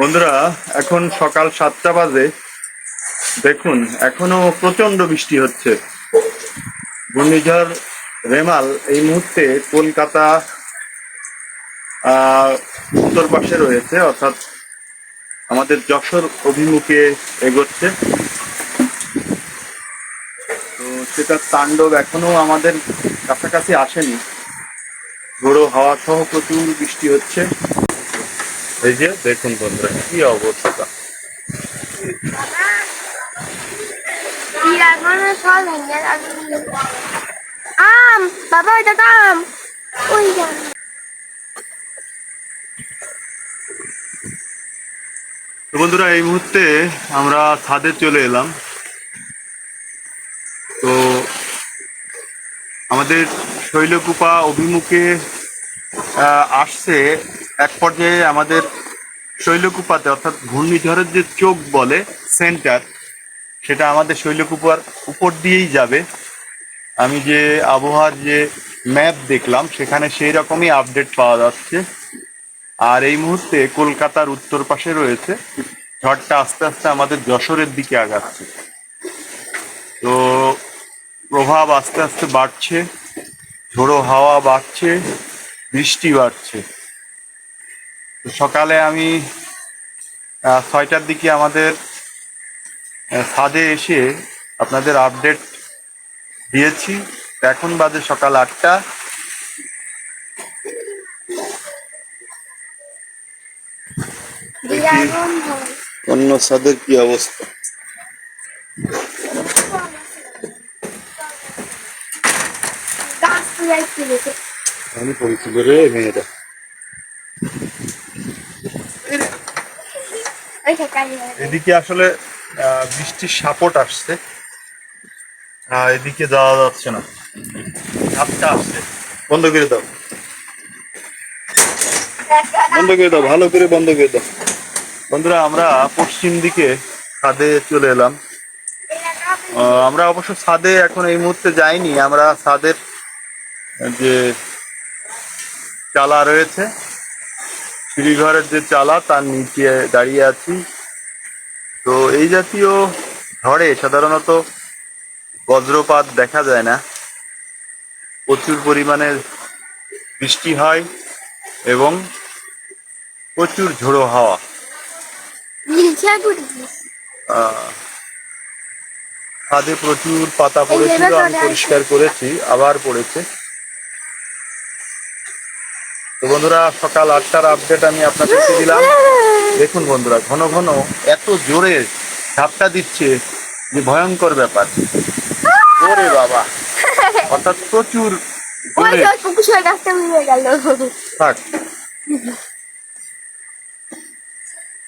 বন্ধুরা, এখন সকাল সাতটা বাজে। দেখুন, এখনও প্রচণ্ড বৃষ্টি হচ্ছে। ঘূর্ণিঝড় রেমাল এই মুহূর্তে কলকাতা উত্তর পাশে রয়েছে, অর্থাৎ আমাদের যশোর অভিমুখে এগোচ্ছে। তো সেটার তাণ্ডব এখনও আমাদের কাছাকাছি আসেনি। ঝোড়ো হাওয়া সহ প্রচুর বৃষ্টি হচ্ছে। এই যে দেখুন বন্ধুরা কি অবস্থা। আম বাবা ওইটা আম। ওই তো বন্ধুরা এই মুহূর্তে আমরা ছাদে চলে এলাম। তো আমাদের শৈলকুপা অভিমুখে আহ, আসছে এক পর্যায়ে আমাদের শৈলকুপাতে, অর্থাৎ ঘূর্ণিঝড়ের যে চোখ বলে সেন্টার সেটা আমাদের শৈলকুপার উপর দিয়েই যাবে। আমি যে আবহাওয়ার যে ম্যাপ দেখলাম, সেখানে সেই রকমই আপডেট পাওয়া যাচ্ছে। আর এই মুহূর্তে কলকাতার উত্তর পাশে রয়েছে, ঝড়টা আস্তে আস্তে আমাদের যশোরের দিকে আগাচ্ছে। তো প্রভাব আস্তে আস্তে বাড়ছে, ঝোড়ো হাওয়া বাড়ছে, বৃষ্টি বাড়ছে। সকালে আমি ছয়টার দিকে আমাদের ছাদে এসে আপনাদের আপডেট দিয়েছি। এখন বাজে সকাল আটটা। অন্য ছাদের কি অবস্থা? আমি পরিচিত রে মেয়েটা। এদিকে আসলে বৃষ্টির সাপট আসছে। এদিকে যাওয়া যাচ্ছে না। ঝাপটা আসছে। বন্ধ করে দাও। বন্ধ করে দাও, ভালো করে বন্ধ করে দাও। বন্ধুরা, আমরা পশ্চিম দিকে ছাদে চলে এলাম। আমরা অবশ্য ছাদে এখন এই মুহূর্তে যাইনি। আমরা ছাদের যে চালা রয়েছে সিঁড়িঘরের যে চালা তার নিচে দাঁড়িয়ে আছি। তো এই জাতীয় ঝড়ে সাধারণত বজ্রপাত দেখা যায় না। প্রচুর পরিমাণে বৃষ্টি হয় এবং প্রচুর ঝোড়ো হাওয়া। আহ, ছাদে প্রচুর পাতা পড়েছিল আমি পরিষ্কার করেছি আবার পড়েছে। তো বন্ধুরা সকাল আটটার আপডেট আমি আপনাদেরকে দিলাম। দেখুন বন্ধুরা ঘন ঘন এত জোরে ঝাপটা দিচ্ছে যে ভয়ঙ্কর ব্যাপার। ওরে বাবা অর্থাৎ প্রচুর থাক।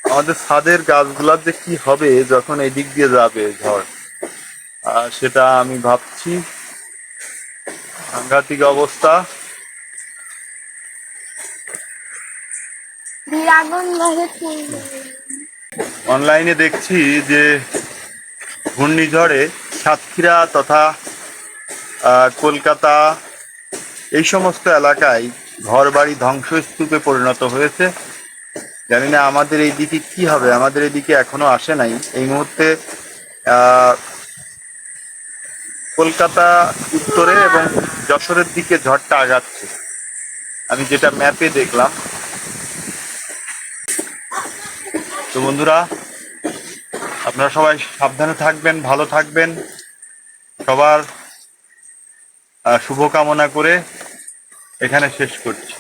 আমাদের ছাদের গাছগুলার যে কি হবে যখন এই দিক দিয়ে যাবে ঝড় আর সেটা আমি ভাবছি। সাংঘাতিক অবস্থা। অনলাইনে দেখছি যে ঘূর্ণিঝড়ে সাতক্ষীরা তথা কলকাতা এই সমস্ত এলাকায় ঘর বাড়ি ধ্বংসস্তূপে পরিণত হয়েছে। জানি না আমাদের এই দিকে কি হবে, আমাদের এদিকে এখনও আসে নাই। এই মুহূর্তে কলকাতা উত্তরে এবং যশোরের দিকে ঝড়টা আগাচ্ছে। আমি যেটা ম্যাপে দেখলাম তো বন্ধুরা আপনারা সবাই সাবধানে থাকবেন ভালো থাকবেন। সবার শুভকামনা করে এখানে শেষ করছি।